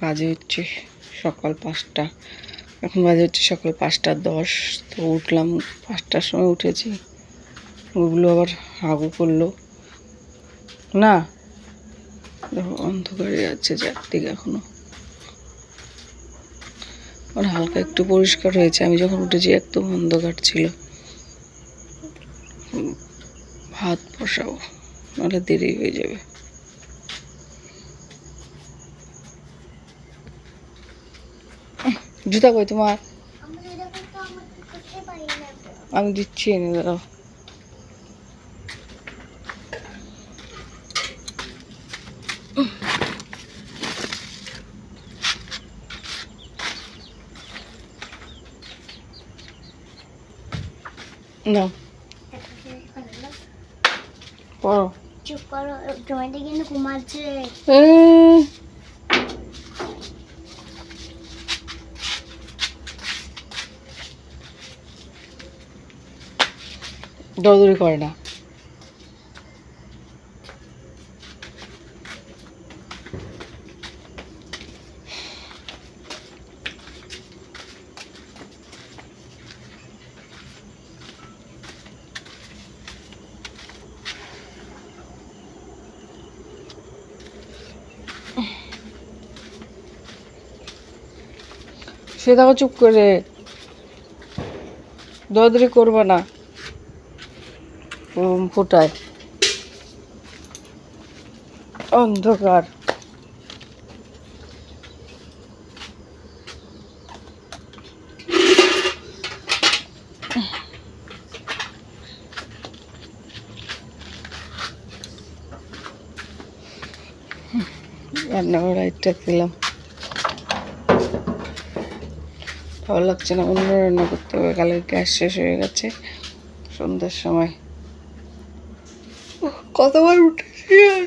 বাজে হচ্ছে সকাল পাঁচটা। এখন বাজে হচ্ছে সকাল পাঁচটা দশ, তো উঠলাম পাঁচটার সময় উঠেছি। ওগুলো আবার হাগু করল। না, দেখো অন্ধকারে যাচ্ছে চারদিকে এখনও। আর হালকা একটু পরিষ্কার হয়েছে। আমি যখন উঠেছি একদম অন্ধকার ছিল। ভাত বসাবো, নাহলে দেরি হয়ে যাবে। জুতা কই তোমার? আমি দিচ্ছি এনে দাঁড়াও না পড়ো। চুপ করো জমিতে কিন্তু ঘুমাচ্ছে। দৌড়দৌড়ি করে না। সে দেখো চুপ করে। দৌড়দৌড়ি করব না। ফুটায়। অন্ধকার। রান্না করে লাইটটা দিলাম ভালো লাগছে না, অন্য রান্না করতে হবে কালের গ্যাস শেষ হয়ে গেছে, সন্ধ্যার সময়। কতবার উঠেছি আর।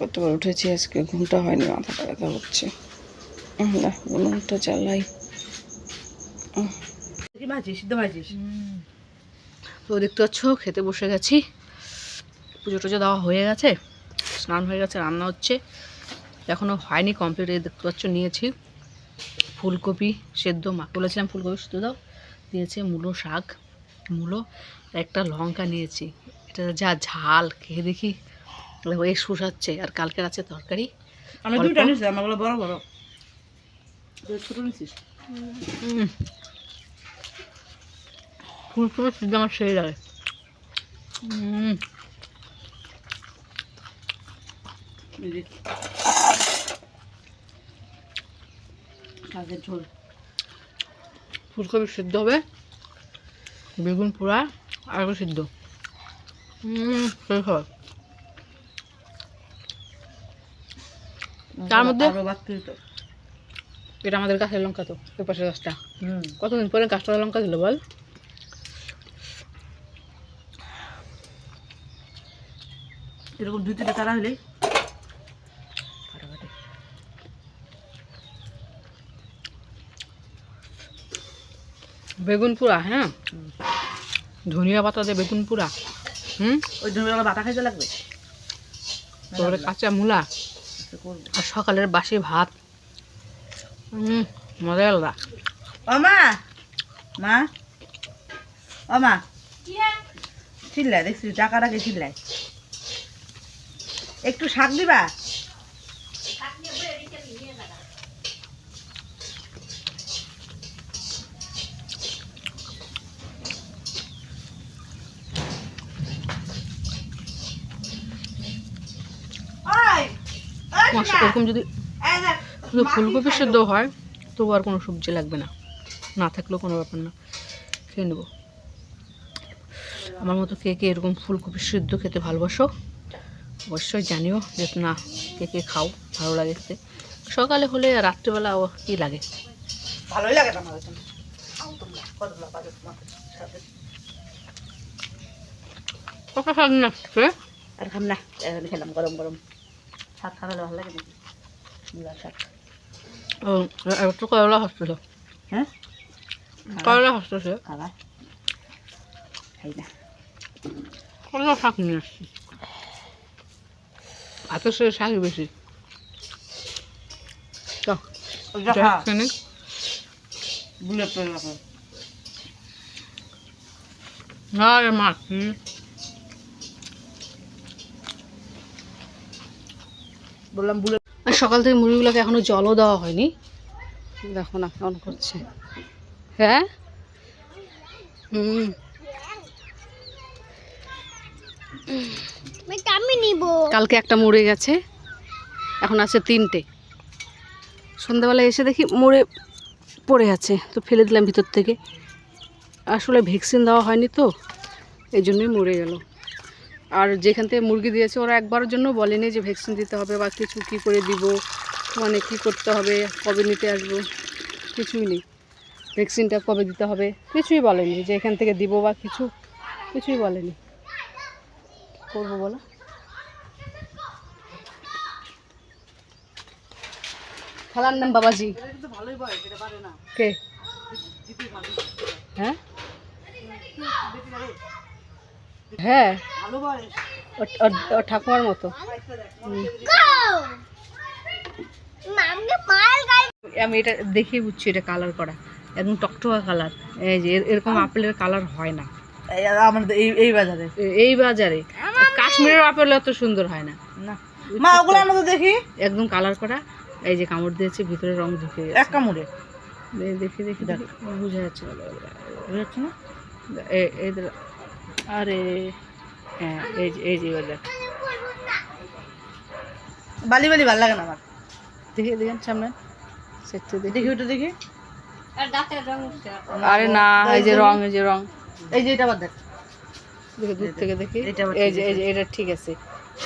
কতবার উঠেছি আজকে? ঘুমটা হয়নি মাথাটা ব্যথা হচ্ছে না উনুনটা চালাই। কি ভাজিস সিদ্ধ ভাজিস তো দেখতে পাচ্ছ খেতে বসে গেছি। পুজো টুজো দেওয়া হয়ে গেছে স্নান হয়ে গেছে রান্না হচ্ছে। এখনও হয়নি কমপ্লিট এই দেখতে পাচ্ছ নিয়েছি ফুলকপি সেদ্ধ। মাকে বলেছিলাম ফুলকপি সেদ্ধ দাও দিয়েছে মূলো শাক। মূলো আর একটা লঙ্কা নিয়েছি। এটা যা ঝাল খেয়ে দেখি। এই শুষাচ্ছে আর কালকের আছে তরকারি। আমি? দুইটা নিয়েছি আমার বড় বড়। ছোট সেদ্ধ আমার সেই লাগে। উম। এই যে। শাকের ঝোল। ফুলকপি সিদ্ধ হবে। বেগুন পোড়া আর একটু সিদ্ধ তার মধ্যে এটা আমাদের গাছের লঙ্কা তো ওই পাশের গাছটা হুম। কতদিন পরে গাছটা লঙ্কা দিল বল? এরকম দুই তিনটা তারা হলে বেগুন পোড়া হ্যাঁ? ধনিয়া পাতা দিয়ে বেগুন পোড়া হুম? ওই আমার বাটা খাইতে লাগবে? তারপরে কাঁচা মূলা। আচ্ছা, আর সকালের বাসি ভাত। হুম মজা আলাদা। ও মা! মা! ও মা! চিল্লায় দেখছি টাকাটাকে চিল্লায়। একটু শাক দিবা ওই, এরকম যদি শুধু ফুলকপি সেদ্ধ হয় তবু আর কোনো সবজি লাগবে না। না থাকলেও কোনো ব্যাপার না। খেয়ে নেব। আমার মতো কে কে এরকম ফুলকপি সেদ্ধ খেতে ভালোবাসো অবশ্যই জানিও যে না কে কে খাও ভালো লাগে খেতে। সকালে হলে আর রাত্রেবেলা কী লাগে? ভালোই লাগে না আর খাম না খেলাম গরম গরম। শাক খাওয়ালে ভালো লাগে নাকি? মূলা শাক ও একটু করলা হাসতেছে হ্যাঁ করলা হাসতেছে খাবার খাই না করলা শাক নিয়ে আসছি। হাতে সে শাকই বেশি। বুলেট পেয়ে রাখো মাছ বললাম বুলেট আর সকাল থেকে মুরগিগুলোকে এখনও জলও দেওয়া হয়নি। দেখো না কেমন করছে। হ্যাঁ? হুম। আমি নিব। কালকে একটা মরে গেছে। এখন আছে তিনটে। সন্ধ্যাবেলা এসে দেখি মরে পড়ে আছে তো ফেলে দিলাম ভিতর থেকে। আসলে ভ্যাকসিন দেওয়া হয়নি তো এই জন্যই মরে গেল। আর যেখান থেকে মুরগি দিয়েছে, ওরা একবারের জন্য বলেনি যে ভ্যাকসিন দিতে হবে বা কিছু কী করে দিব মানে কি করতে হবে, কবে নিতে আসব, কিছুই নেই। ভ্যাকসিনটা কবে দিতে হবে, কিছুই বলেনি যে এখান থেকে দিব বা কিছু, কিছুই বলেনি। করব বলো? খেলার নাম বাবাজি। কে? হ্যাঁ? হ্যাঁ। ওর ঠাকুমার মতো। আমি এটা দেখে বুঝছি এটা কালার করা। একদম টকটকা কালার এই যে এর- এরকম আপেলের কালার হয় না। এই আমাদের এই এই বাজারে। এই বাজারে। কাশ্মীরের আপেল অত সুন্দর হয় না। না। মা ওগুলো তো দেখি। একদম কালার করা। এই যে কামড় দিয়েছে ভিতরে রং ঢুকে এক কামড়ে। দেখি দেখি দেখ। বোঝা যাচ্ছে না। এই যে- আরে হ্যাঁ এই যে এই যে দেখ বালি বালি ভালো লাগে না আমার। দেখি দেখেন সামনে। দেখি। দেখি ওটা দেখি। আরে না। এই যে রং এই যে রং। এই যে এটা আবার দেখ দেখি দূর থেকে দেখি। এটা এই যে এই যে এটা ঠিক আছে।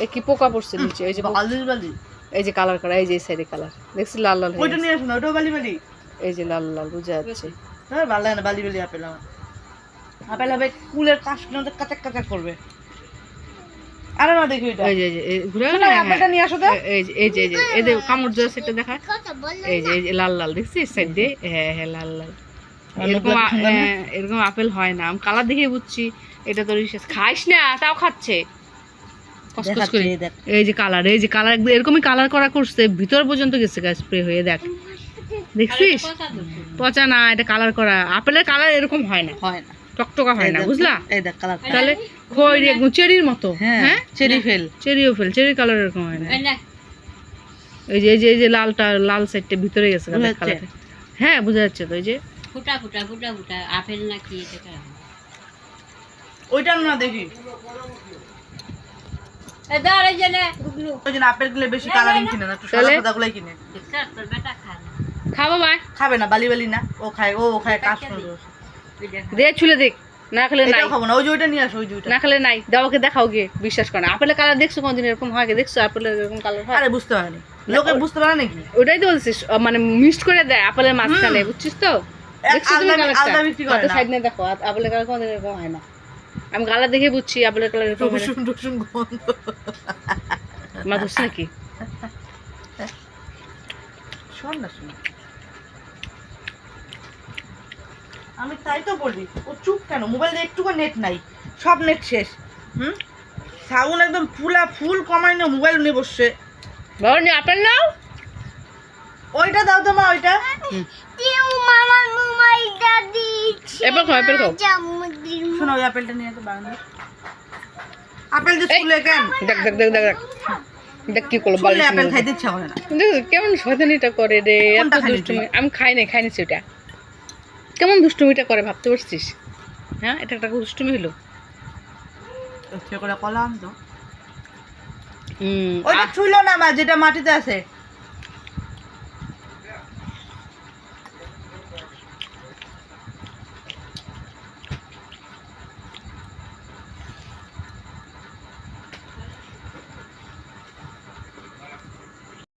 এ কি পোকা পড়ছে নিচে? এই যে পোকা- বালি বালি। এই যে কালার করা এই যে সাইডে কালার। দেখছি লাল লাল ওইটা নিয়ে আসো না ওটাও বালি বালি। এই যে লাল লাল বুঝা যাচ্ছে। হ্যাঁ ভালো লাগে না বালি বালি আপেল আমার। আপেল হবে কুলের কাচাক কাচাক করবে। আরে না দেখি ওইটা। এই যে ঘুরে গেল এই আপেলটা নিয়ে আসো তো। এই যে এই যে এই যে কামড় দেওয়া সেটা দেখা। এই যে এই লাল লাল দেখছিস? সাইড দিয়ে? হ্যাঁ হ্যাঁ লাল লাল। এরকম না? হ্যাঁ, এরকম আপেল হয় না। আমি কালার দেখে বুঝছি। এটা তো রিসেস খাইস না তাও খাচ্ছে। এই যে কালার এই যে কালার এরকমই কালার করা করছে। ভিতর পর্যন্ত গেছে গাছ স্প্রে হয়ে দেখ। দেখছিস? পচা না এটা কালার করা। আপেলের কালার এরকম হয় না। হয় না। টকটকা হয় না বুঝলা? এই দেখ কালার তাহলে খয়েরি একদম চেরির মতো হ্যাঁ হ্যাঁ? Cherry fail. চেরিও fail cherry colour এরকম হয় না। এই যে এই যে এই যে লালটা লাল সাইডটা ভিতরে গেছে? কালারটা হ্যাঁ বোঝা যাচ্ছে তো এই যে। ফুটা ফুটা ফুটা ফুটা আপেল নাকি এটা ওইটা না দেখি। কালারিং না। না খাব। ভাই। খাবে না বালি বালি না। ও খায় ও খায় দেখ দে ছুলে দেখ। না খেলে নাই। খাব না ওই যে ওইটা নিয়ে আসো ওই যে না খেলে নাই। দাওয়াকে দেখাও গিয়ে বিশ্বাস করে আপেলের কালার দেখছ কোনদিন? এরকম হয় দেখছ আপেলের এরকম কালার হয়? আরে বুঝতে পারেনি। লোকে বুঝতে পারে নাকি? ওটাই তো বলছিস মানে মিক্সড করে দেয় আপেলের মাঝখানে বুঝছিস তো? দেখছ তুমি কালারটা। সাইড নিয়ে দেখো আপেলের কালার কোনদিন এরকম হয় না। আমি কালার দেখে বুঝছি আপেলের কালার এরকম গন্ধ। মা নাকি? শোন না শোন। আমি তাই তো বলি ও চুপ কেন? মোবাইলে একটুকু নেট নাই। সব নেট শেষ। হুম? সাউন্ড একদম ফুলা ফুল কমাই না মোবাইল নিয়ে বসছে। বাবা নি আপেল নাও। ওইটা দাও তো মা ওইটা। টিউ মামা মোবাইলটা দিচ্ছে এবার খাও এবার খাও। শোনো ওই আপেলটা নিয়ে তো বারান্দা আপেল যে চুলে কেন? দেখ দেখ দেখ দেখ দেখ। কি করল আপেল খাইতে ইচ্ছা করে না। দেখ কেমন শয়তানিটা করে রে এত দুষ্টুমি। আমি খাই নাই খাইনি সেটা কেমন দুষ্টুমিটা করে ভাবতে পারছিস? হ্যাঁ এটা একটা দুষ্টুমি হলো। সে করে কলাম তো। হুম ওইটা ছুইল না মা যেটা মাটিতে আছে।